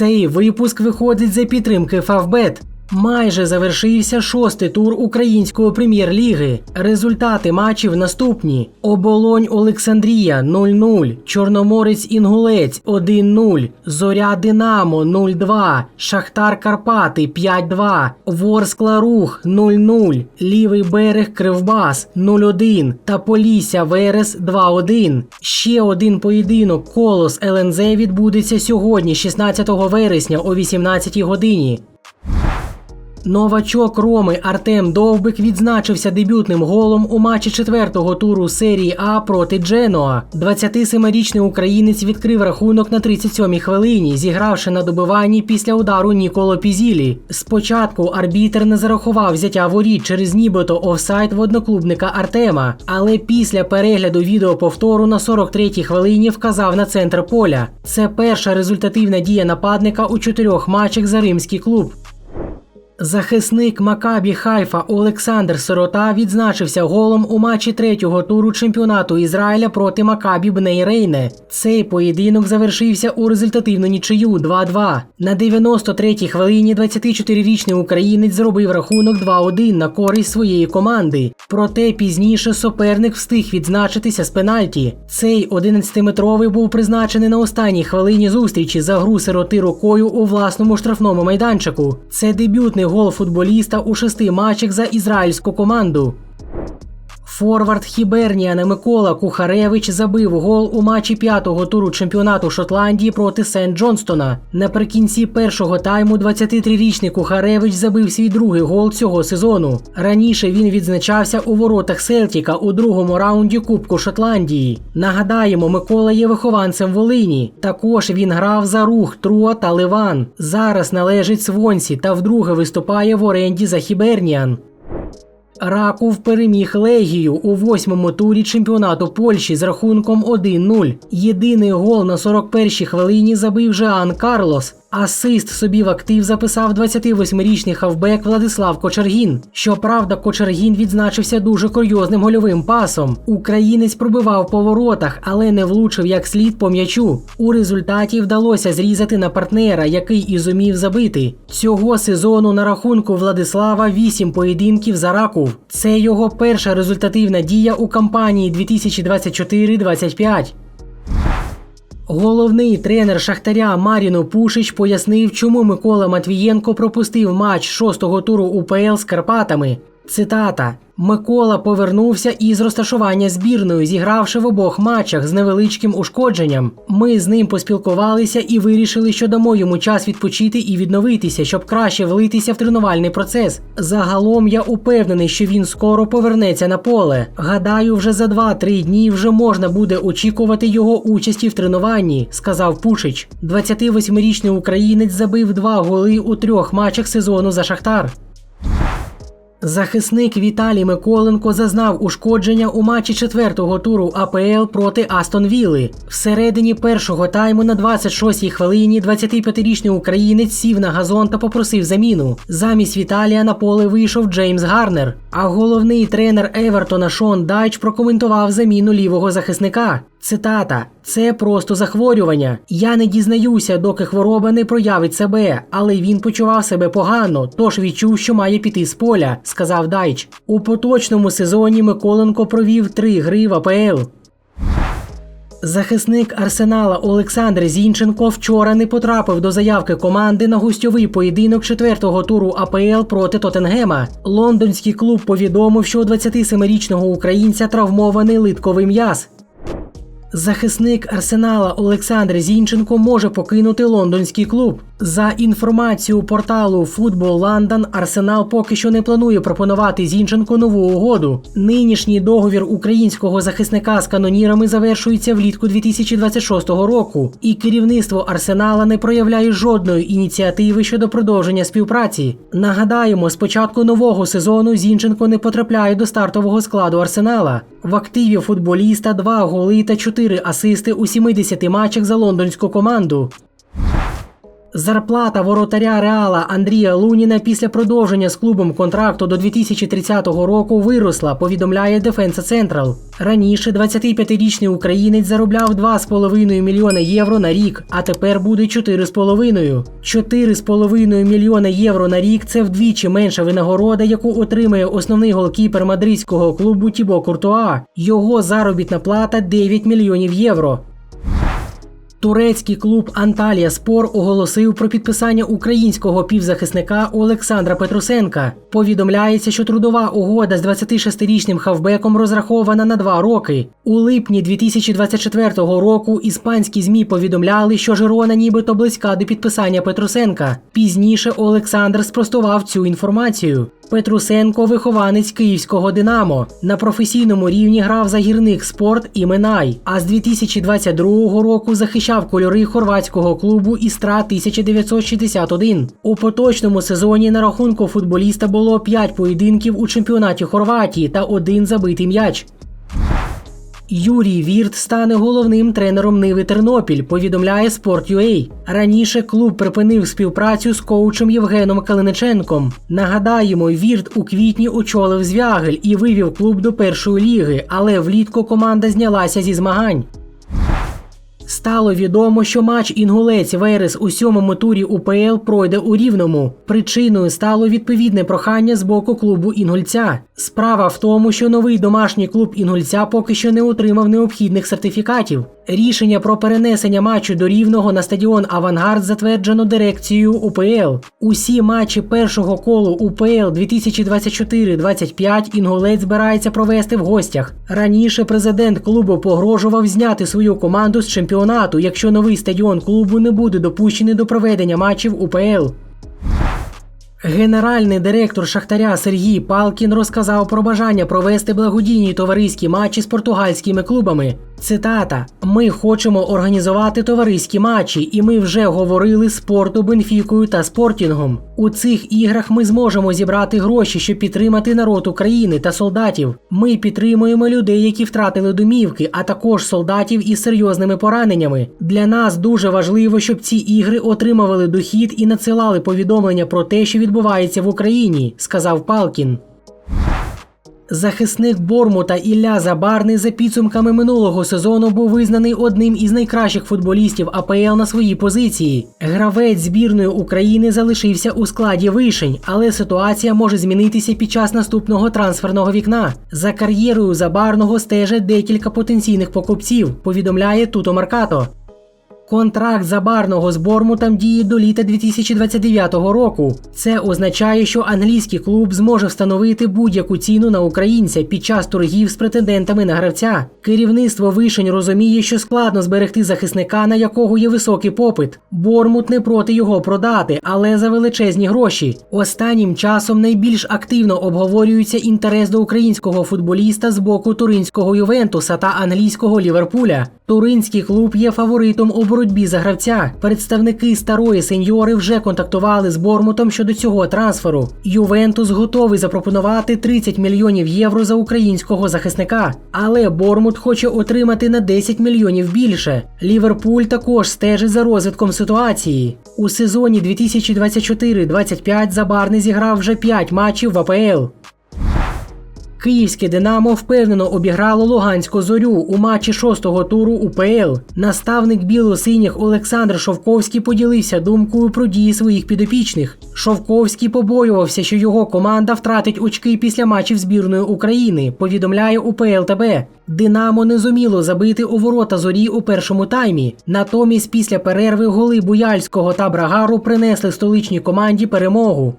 Цей випуск виходить за підтримки Фавбет. Майже завершився шостий тур української прем'єр-ліги. Результати матчів наступні: Оболонь Олександрія 0-0, Чорноморець Інгулець 1-0, Зоря Динамо 0-2, Шахтар Карпати 5-2, Ворскла Рух 0-0, Лівий берег Кривбас 0-1 та Полісся Верес 2-1. Ще один поєдинок Колос ЛНЗ відбудеться сьогодні, 16 вересня о 18 годині. Новачок Роми Артем Довбик відзначився дебютним голом у матчі четвертого туру серії А проти Дженоа. 27-річний українець відкрив рахунок на 37-й хвилині, зігравши на добиванні після удару Ніколо Пізілі. Спочатку арбітер не зарахував взяття воріт через нібито офсайд в одноклубника Артема, але після перегляду відеоповтору на 43-й хвилині вказав на центр поля. Це перша результативна дія нападника у чотирьох матчах за римський клуб. Захисник Макабі Хайфа Олександр Сирота відзначився голом у матчі третього туру чемпіонату Ізраїля проти Макабі Бнейрейне. Цей поєдинок завершився у результативну нічию 2-2. На 93-й хвилині 24-річний українець зробив рахунок 2-1 на користь своєї команди. Проте пізніше суперник встиг відзначитися з пенальті. Цей 11-метровий був призначений на останній хвилині зустрічі за гру сироти рукою у власному штрафному майданчику. Це дебютний гол футболіста у шести матчах за ізраїльську команду. Форвард Хіберніана Микола Кухаревич забив гол у матчі п'ятого туру чемпіонату Шотландії проти Сент Джонстона. Наприкінці першого тайму 23-річний Кухаревич забив свій другий гол цього сезону. Раніше він відзначався у воротах Селтіка у другому раунді Кубку Шотландії. Нагадаємо, Микола є вихованцем Волині. Також він грав за рух Труа та Ливан. Зараз належить Свонсі та вдруге виступає в оренді за Хіберніан. Раков переміг Легію у восьмому турі чемпіонату Польщі з рахунком 1-0. Єдиний гол на 41-й хвилині забив Жан Карлос. Асист собі в актив записав 28-річний хавбек Владислав Кочергін. Щоправда, Кочергін відзначився дуже курйозним гольовим пасом. Українець пробивав по воротах, але не влучив як слід по м'ячу. У результаті вдалося зрізати на партнера, який і зумів забити. Цього сезону на рахунку Владислава 8 поєдинків за Раков. Це його перша результативна дія у кампанії 2024-25. Головний тренер Шахтаря Маріно Пушич пояснив, чому Микола Матвієнко пропустив матч шостого туру УПЛ з Карпатами. Цитата: Микола повернувся із розташування збірною, зігравши в обох матчах з невеличким ушкодженням. Ми з ним поспілкувалися і вирішили, що дамо йому час відпочити і відновитися, щоб краще влитися в тренувальний процес. Загалом я упевнений, що він скоро повернеться на поле. Гадаю, вже за 2-3 дні вже можна буде очікувати його участі в тренуванні, сказав Пушич. 28-річний українець забив два голи у трьох матчах сезону за Шахтар. Захисник Віталій Миколенко зазнав ушкодження у матчі четвертого туру АПЛ проти Астон Вілли. Всередині першого тайму на 26-й хвилині 25-річний українець сів на газон та попросив заміну. Замість Віталія на поле вийшов Джеймс Гарнер. А головний тренер Евертона Шон Дайч прокоментував заміну лівого захисника. Цитата: це просто захворювання. Я не дізнаюся, доки хвороба не проявить себе, але він почував себе погано, тож відчув, що має піти з поля, сказав Дайч. У поточному сезоні Миколенко провів три гри в АПЛ. Захисник Арсенала Олександр Зінченко вчора не потрапив до заявки команди на гостьовий поєдинок четвертого туру АПЛ проти Тоттенгема. Лондонський клуб повідомив, що 27-річного українця травмований литковий м'яз. Захисник Арсенала Олександр Зінченко може покинути лондонський клуб. За інформацією порталу Football London, Арсенал поки що не планує пропонувати Зінченко нову угоду. Нинішній договір українського захисника з канонірами завершується влітку 2026 року, і керівництво Арсенала не проявляє жодної ініціативи щодо продовження співпраці. Нагадаємо, з початку нового сезону Зінченко не потрапляє до стартового складу Арсенала. В активі футболіста два голи та чотири асисти у 70 матчах за лондонську команду. Зарплата воротаря Реала Андрія Луніна після продовження з клубом контракту до 2030 року виросла, повідомляє Defensa Central. Раніше 25-річний українець заробляв 2,5 мільйони євро на рік, а тепер буде 4,5. 4,5 мільйона євро на рік це вдвічі менша винагорода, яку отримує основний голкіпер мадридського клубу Тібо Куртуа. Його заробітна плата 9 мільйонів євро. Турецький клуб Анталія Спор оголосив про підписання українського півзахисника Олександра Петрусенка. Повідомляється, що трудова угода з 26-річним хавбеком розрахована на два роки. У липні 2024 року іспанські змі повідомляли, що Жирона нібито близька до підписання Петрусенка. Пізніше Олександр спростував цю інформацію. Петрусенко вихованець київського Динамо. На професійному рівні грав за гірник спорт і Минай. А з 2022 року захищав кольори хорватського клубу Істра 1961. У поточному сезоні на рахунку футболіста було 5 поєдинків у чемпіонаті Хорватії та один забитий м'яч. Юрій Вірт стане головним тренером Ниви Тернопіль, повідомляє Sport.ua. Раніше клуб припинив співпрацю з коучем Євгеном Калиниченком. Нагадаємо, Вірт у квітні очолив звягель і вивів клуб до першої ліги, але влітку команда знялася зі змагань. Стало відомо, що матч Інгулець Верес у сьомому турі УПЛ пройде у Рівному. Причиною стало відповідне прохання з боку клубу Інгульця. Справа в тому, що новий домашній клуб Інгульця поки що не отримав необхідних сертифікатів. Рішення про перенесення матчу до рівного на стадіон Авангард затверджено дирекцією УПЛ. Усі матчі першого колу УПЛ 2024-25 Інгулець збирається провести в гостях. Раніше президент клубу погрожував зняти свою команду з чемпіонату, якщо новий стадіон клубу не буде допущений до проведення матчів УПЛ. Генеральний директор Шахтаря Сергій Палкін розказав про бажання провести благодійні товариські матчі з португальськими клубами. Цитата: Ми хочемо організувати товариські матчі, і ми вже говорили з Порту, Бенфікою та Спортінгом. У цих іграх ми зможемо зібрати гроші, щоб підтримати народ України та солдатів. Ми підтримуємо людей, які втратили домівки, а також солдатів із серйозними пораненнями. Для нас дуже важливо, щоб ці ігри отримували дохід і надсилали повідомлення про те, що відбувається в Україні, сказав Палкін. Захисник Бормута Ілля Забарний за підсумками минулого сезону був визнаний одним із найкращих футболістів АПЛ на своїй позиції. Гравець збірної України залишився у складі вишень, але ситуація може змінитися під час наступного трансферного вікна. За кар'єрою Забарного стежать декілька потенційних покупців. Повідомляє Туто Маркато. Контракт забарного з Бормутом діє до літа 2029 року. Це означає, що англійський клуб зможе встановити будь-яку ціну на українця під час торгів з претендентами на гравця. Керівництво вишень розуміє, що складно зберегти захисника, на якого є високий попит. Бормут не проти його продати, але за величезні гроші. Останнім часом найбільш активно обговорюється інтерес до українського футболіста з боку туринського Ювентуса та англійського Ліверпуля. Туринський клуб є фаворитом у боротьбі за гравця. Представники старої сеньори вже контактували з Бормутом щодо цього трансферу. Ювентус готовий запропонувати 30 мільйонів євро за українського захисника, але Бормут хоче отримати на 10 мільйонів більше. Ліверпуль також стежить за розвитком ситуації. У сезоні 2024-25 Забарний зіграв вже 5 матчів в АПЛ. Київське Динамо впевнено обіграло Луганську зорю у матчі шостого туру УПЛ. Наставник біло-синіх Олександр Шовковський поділився думкою про дії своїх підопічних. Шовковський побоювався, що його команда втратить очки після матчів збірної України. Повідомляє УПЛ ТБ. Динамо не зуміло забити у ворота зорі у першому таймі. Натомість, після перерви голи Буяльського та Брагару принесли столичній команді перемогу.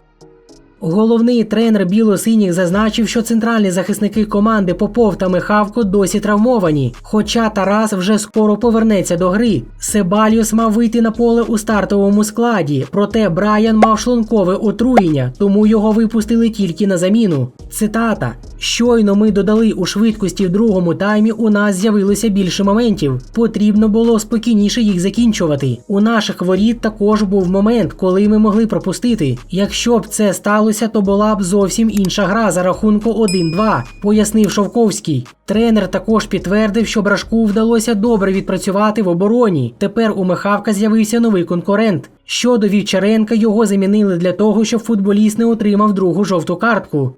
Головний тренер біло-синіх зазначив, що центральні захисники команди Попов та Михавко досі травмовані. Хоча Тарас вже скоро повернеться до гри. Себаліус мав вийти на поле у стартовому складі, проте Брайан мав шлункове отруєння, тому його випустили тільки на заміну. Цитата: Щойно ми додали у швидкості в другому таймі. У нас з'явилося більше моментів. Потрібно було спокійніше їх закінчувати. У наших воріт також був момент, коли ми могли пропустити. Якщо б це сталося, то була б зовсім інша гра за рахунку 1-2, пояснив Шовковський. Тренер також підтвердив, що Брашку вдалося добре відпрацювати в обороні. Тепер у Михавка з'явився новий конкурент. Щодо Вівчаренка, його замінили для того, щоб футболіст не отримав другу жовту картку.